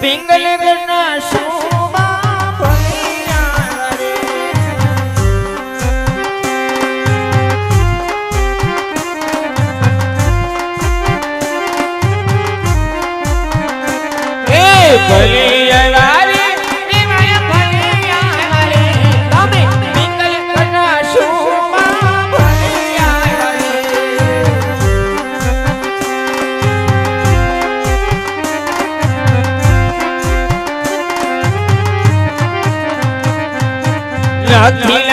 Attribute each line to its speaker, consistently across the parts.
Speaker 1: પિંગલગના શોભા ભણ્યા રે. એ ભલિયા નથી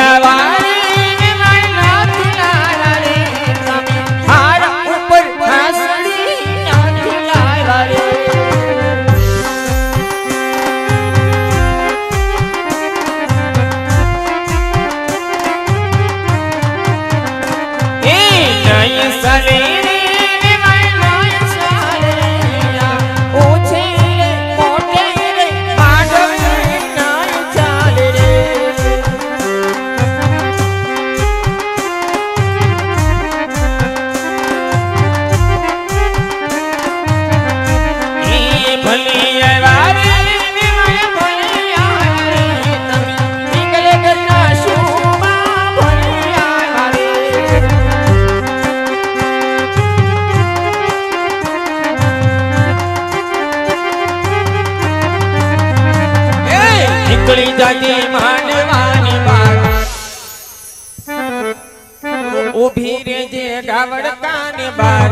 Speaker 1: રેજે ને બાર.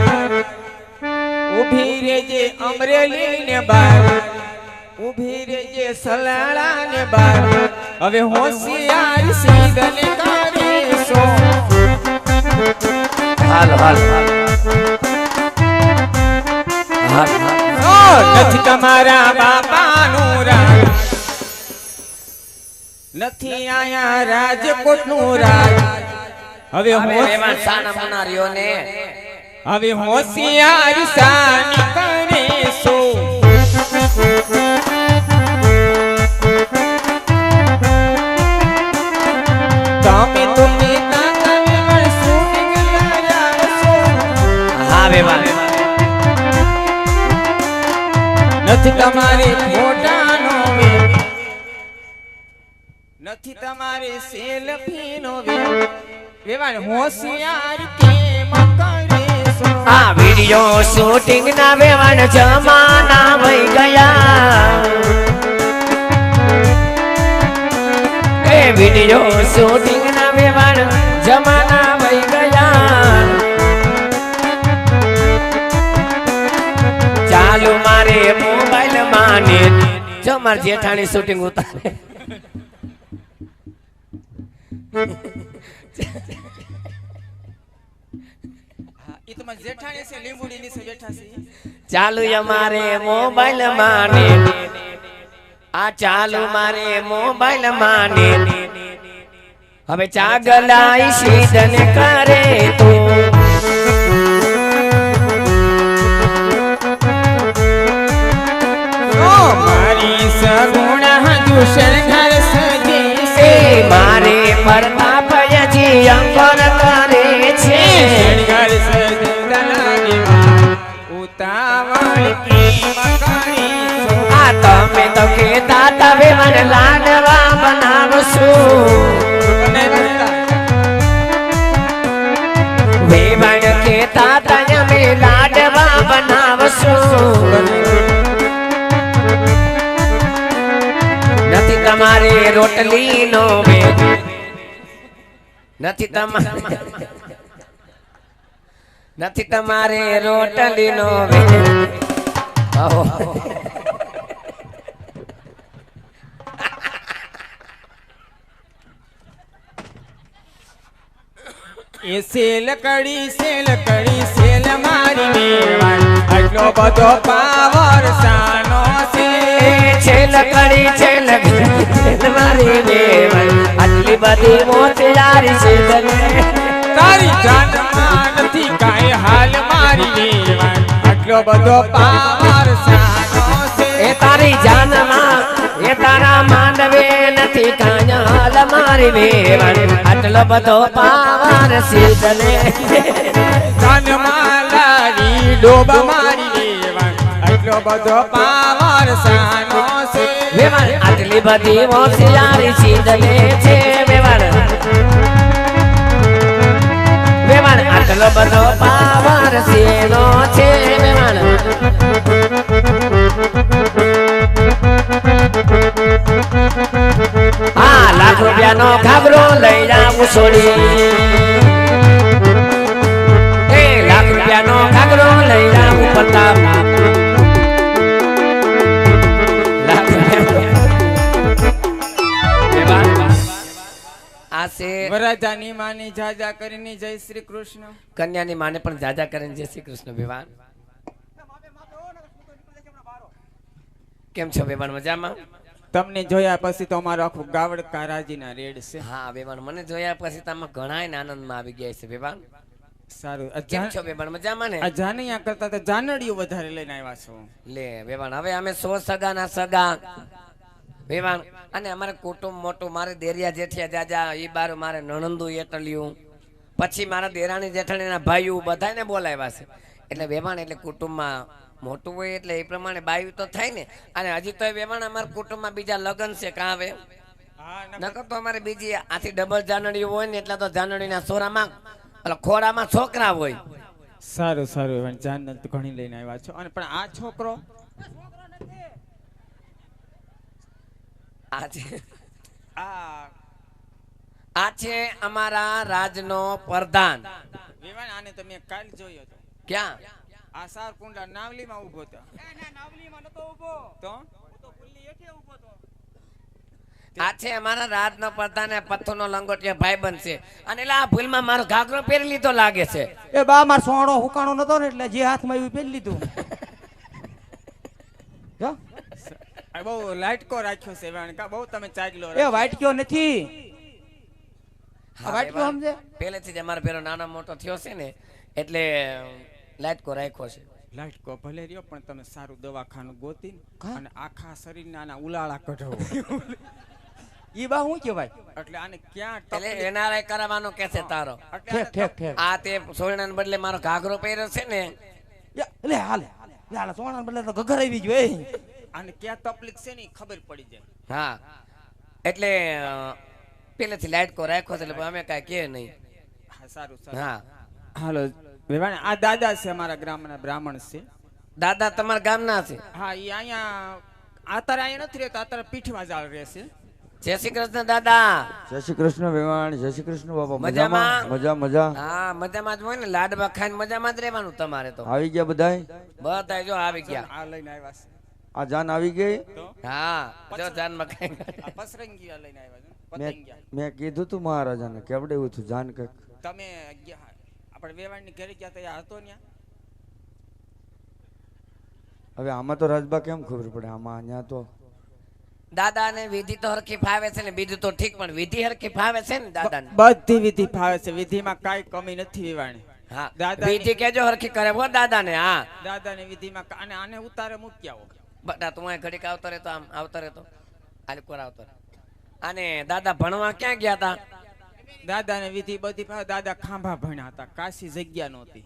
Speaker 1: ઊભી રેજે અમરેલી ને બાર. ઊભી રેજે સલાળા ને બાર. હવે હોશિયાર સીધને કરે
Speaker 2: હાલ હાલ. હાલ. હાલ હાલ
Speaker 1: નથી તમારા બાપાનું રાજ. નથી આયા રાજકોટનું રાજ. હવે હોશિયાર સાની કરે
Speaker 2: આ વિડિયો શૂટિંગ ના વેવાણ જમાના વઈ ગયા. એ વિડિયો શૂટિંગ ના વેવાણ જમાના વઈ ગયા. ચાલુ મારે મોબાઈલ માને જો માર જેઠાણી શૂટિંગ ઉતારે. ચાલુ અમારે મોબાઈલ માને. આ ચાલુ મારે મોબાઈલ માને. હવે ચાગલાઈ સીધન કરે તો.
Speaker 1: મારી સગુણા
Speaker 2: મારે પ્રતાપ ભયજી અંબર મને લાડવા બનાવશું. વેવણ કેતા તને મે લાડવા બનાવશું. નથી તમારે રોટલી નો વેગ નથી તમારે નથી તમારે રોટલી નો વેગ આહો.
Speaker 1: એ સેલ કડી સેલ કડી સેલ મારી મેવાડ. આટલો બધો પાવર સાનો છે.
Speaker 2: છેલ કડી છેલ સેલ મારી આટલી બધી મોતિયારી છે. તને
Speaker 1: તારી જાનમાં નથી કાંઈ હાલ મારી મેવાડ. આટલો બધો પાવર સાનો છે.
Speaker 2: એ તારી જાનમાં નથી કાંયાલ મારી વેવાઈ આટલો બધો પાવર સીધને તને
Speaker 1: કાનમાં લારી મારી લેવા આટલો બધો પાવર સાનો છે.
Speaker 2: વેવાણ આટલી બધી હોશિયારી સીધને છે વેવાણ. વેવાણ આટલો બધો પાવર શેનો છે લાખ રૂપિયાનો ઘાઘરો લઈ જાઉં છોડી. એ લાખ રૂપિયાનો ઘાઘરો લઈ જાઉં પ્રતાપ
Speaker 1: વરરાજાની માની જાજા કરીને જય શ્રી કૃષ્ણ.
Speaker 2: કન્યાની માને પણ જાજા કરીને જય શ્રી કૃષ્ણ વિવાન. કેમ છો વિવાન? મજામાં?
Speaker 1: તમને જોયા પછી તો અમારું આખું ગાવડ કારાજીના રેડ છે.
Speaker 2: હા વેવાણ મને જોયા પછી તમે ઘણાય આનંદમાં આવી ગયા છે વેવાણ
Speaker 1: સારું
Speaker 2: કેમ છો વેવાણ મજામાં ને?
Speaker 1: આ જાનૈયા કરતા તો જાનડીઓ વધારે લઈને આવ્યા છો.
Speaker 2: લે વેવાણ હવે અમે સો સગા ના સગા. વેવાણ અને અમારે કુટુંબ મોટું મારે દેરિયા જેઠિયા જાજા એ બાર મારે નણંદુ એટલિયું. પછી મારા દેરાણી જેઠાણીના ભાઈઓ બધાને બોલાવ્યા છે. એટલે વેવાણ એટલે કુટુંબમાં મોટું હોય એટલે એ પ્રમાણે બાયું તો થાય ને. અને હજી તો વેવાણ અમારા કુટુંબમાં બીજા લગ્ન છે કાં
Speaker 1: આવે
Speaker 2: નકર તો અમારે બીજી આથી ડબલ જાનડી હોય ને એટલે તો જાનડીના સોરામાં એટલે ખોરામાં છોકરા હોય.
Speaker 1: સારું સારું એવા જાન તો ઘણી લઈને આવ્યા છો. અને પણ આ છોકરો?
Speaker 2: આ છે.
Speaker 1: આ
Speaker 2: આ છે અમારા રાજનો પ્રધાન.
Speaker 1: વેવાણ આને તમે કાલ જોયો હતો
Speaker 2: ક્યાં?
Speaker 1: આ સાર કુંડા નાવલીમાં ઊભો હતો. તો?
Speaker 2: આ છે અમારા પડતા ને પથ્થર નો લંગોટિયા ભાઈ બનશે અને એટલે આ ભૂલમાં મારો ઘાઘરો પહેરી લીધો લાગે છે.
Speaker 3: એ બા માર સોણો હુકાણો નતો ને એટલે જે હાથમાં એવું પહેરી લીધું. જો.
Speaker 1: બહુ લાઇટકો રાખ્યો છે વાણકા બહુ તમે ચાગલો
Speaker 3: એ વાટક્યો નથી. વાટક્યો સમજે?
Speaker 2: પહેલેથી જ અમારો પેલો નાનો મોટો થયો છે ને એટલે લાઈટકો રાખ્યો છે.
Speaker 1: લાઇટકો ભલે રહ્યો પણ તમે સારું દવાખાનું ગોતી? અને આખા શરીરના આના ઉલાળા કઢાવો.
Speaker 3: ઈ બા શું કહેવાય?
Speaker 1: એટલે આને ક્યાં
Speaker 2: એટલે એનઆરઆઈ કરાવવાનો કે છે તારો?
Speaker 3: ઠેક ઠેક ઠેક.
Speaker 2: આ તે સોયણાને બદલે મારો ઘાઘરો પહેર્યો છે ને.
Speaker 3: યા, લે હાલે હાલે. સોણા બદલે તો ઘઘર આવી ગયો એ.
Speaker 1: આને ક્યાં તકલીફ છે ને ખબર પડી જાય.
Speaker 2: હા. એટલે પેલેથી લાઈટકો રાખ્યો છે એટલે અમે કાંઈ કે નહીં.
Speaker 1: હા સારું સારું.
Speaker 2: હા.
Speaker 1: હાલો વિવાન આ દાદા છે અમારા ગ્રામના બ્રાહ્મણ છે.
Speaker 2: દાદા તમારા ગામના છે?
Speaker 1: હા એ અહીંયા આતર અહીંયા નથી રહેતા આતર પીઠમાં જાળ રહેશે
Speaker 2: જય શ્રી કૃષ્ણ દાદા.
Speaker 4: જય શ્રી કૃષ્ણ વેવાણ જય શ્રી કૃષ્ણ બાપા.
Speaker 2: મજામાં?
Speaker 4: મજામાં? મજા મજા.
Speaker 2: હા મજામાં જ હોય ને લાડવા ખાઈને મજામાં જ રહેવાનું તમારે તો.
Speaker 4: આવી ગયા બધાય?
Speaker 2: બધા જો આવી ગયા.
Speaker 1: આ લઈને આવ્યા છે.
Speaker 4: આ જાન આવી ગઈ?
Speaker 2: હા જો જાનમાં ખાઈ
Speaker 1: આ પસરંગીયા લઈને આવ્યા છે
Speaker 4: મેં કીધું તું મહારાજાને કેવડે હતું જાન કંઈક.
Speaker 1: તમે ગયા આપણે વેવાણની ઘેરી ગયા ત્યાં હતો ત્યાં
Speaker 4: હવે આમાં તો રાજબા કેમ ખબર પડે? આમાં અહીંયા તો
Speaker 2: દાદા ને વિધિ તો હરખી ફાવે છે ને બીજું તો ઠીક પણ વિધિ હરખી ફાવે છે ને દાદા ને
Speaker 1: બધી વિધિ ફાવે છે. વિધિમાં કાંઈ કમી નથી વેવાણી
Speaker 2: હા.
Speaker 1: દાદા
Speaker 2: વિધિ કેજો હરખી કરે હો દાદા ને હા.
Speaker 1: દાદા ને વિધિમાં માં અને આને ઉતારે મૂકી આવો
Speaker 2: બટા તું અહીં ઘડીક આવતો રહેતો આમ આવતો રહેતો. આલિકોર આવતો? રહે. અને દાદા ભણવા ક્યાં ગયા હતા
Speaker 1: દાદાને વિધિ બધી ફાવે દાદા ખાંભા ભણ્યા હતા કાશી જગ્યા નહોતી.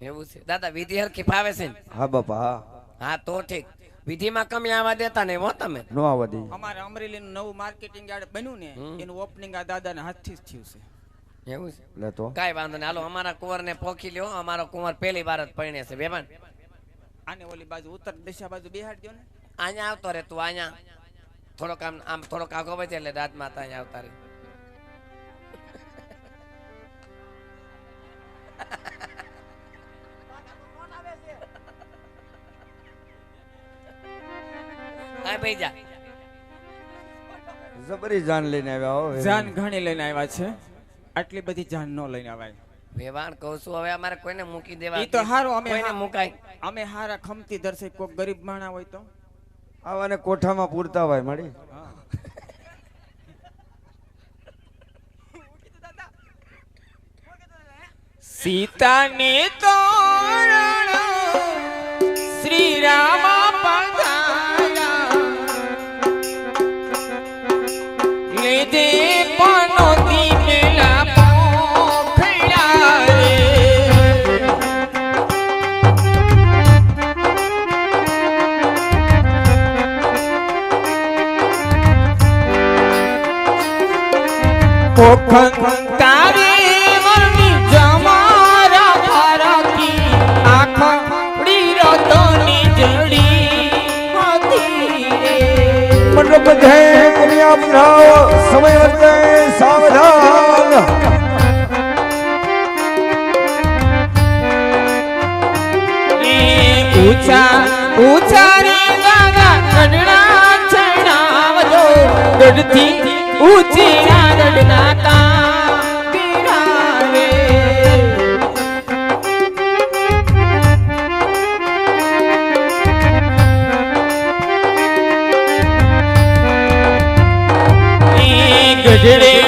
Speaker 2: એવું છે. દાદા વિધિ હરખી ફાવે છે ને?
Speaker 4: હા બાપા હા.
Speaker 2: હા તો ઠીક. વિધિમાં કમી આવવા દેતા નહીં હો તમે?
Speaker 4: નો આવવા દે.
Speaker 1: અમારે અમરેલીનું નવું માર્કેટિંગ યાર્ડ બન્યું ને એનું ઓપનિંગ આ દાદાના હાથથી જ થયું છે.
Speaker 2: એવું છે?
Speaker 4: લે તો.
Speaker 2: કાઈ વાંધો નહીં. હાલો અમારા કુંવર ને પોખી લ્યો. અમારો કુંવર પહેલી વાર જ પરણે છે બેમાન
Speaker 1: આને ઓલી બાજુ ઉત્તર દિશા બાજુ બેહાડ દો ને.
Speaker 2: અહીંયા આવતો રે તું અહીંયા. થોડોક આમ આમ થોડોક આગો વધે એટલે રાત માતા અહીંયા આવતા રે. હા ભાઈ જા
Speaker 4: જબરી જાન લઈને આવ્યા હો
Speaker 1: જાન ઘણી લઈને આવ્યા છે. આટલી બધી જાન નો લઈને આવ્યા.
Speaker 2: વેવાણ કહું છું હવે અમારે કોઈને મૂકી દેવા
Speaker 1: ઈ તો હારું અમે
Speaker 2: કોઈને મુકાય.
Speaker 1: અમે હારા ખમતી દર્શે કોઈ ગરીબ માણા હોય તો.
Speaker 4: આવાને કોઠામાં પૂરતા હોય મળી
Speaker 1: સીતાને તો શ્રી રામ પોખન તારી વણી જમારા ભારતી આખડી રતની જડી હતી
Speaker 4: પણ બધે કન્યા પધરાવો સમય વર્તે સાવધાન.
Speaker 1: ઊંચા ઊંચા રે ગાગા કડણા ચણાવજો ગઢથી ઊંચી ગઢના ਜਿਹੜੇ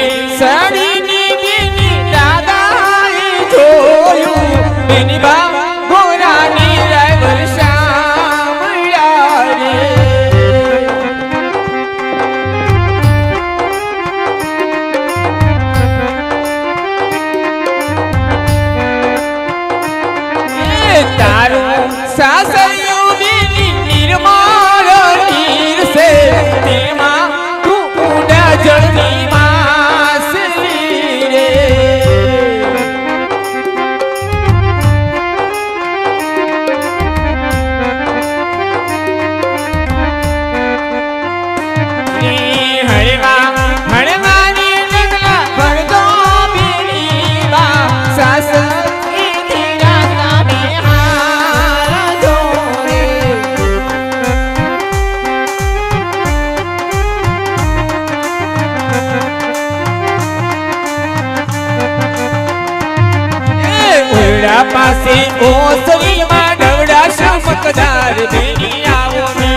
Speaker 1: પાસે ઓસરીમાં ડવડા શમકદાર બેની આવો ને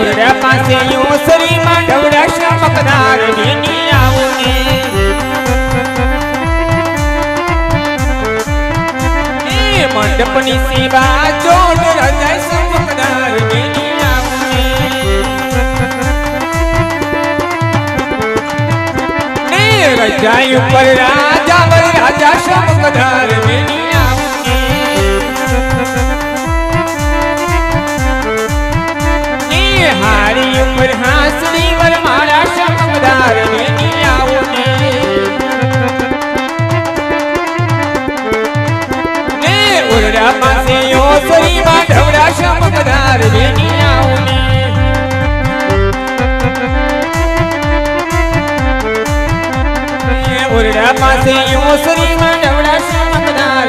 Speaker 1: ઓરડા પાસે ઓસરીમાં ડવડા શમકદાર બેની આવો ને મંડપની સેવા જોડ રજાય રજાઈ ઉપર રાજા વર રાજા ને હારી ઉપર હાસડી વર મારા ઓરડા પાસે ઓસરી માં ઢવડા શમકદાર બેની આવુને ઓરડા પાસે ઓસરી માં ડવડા સમજદાર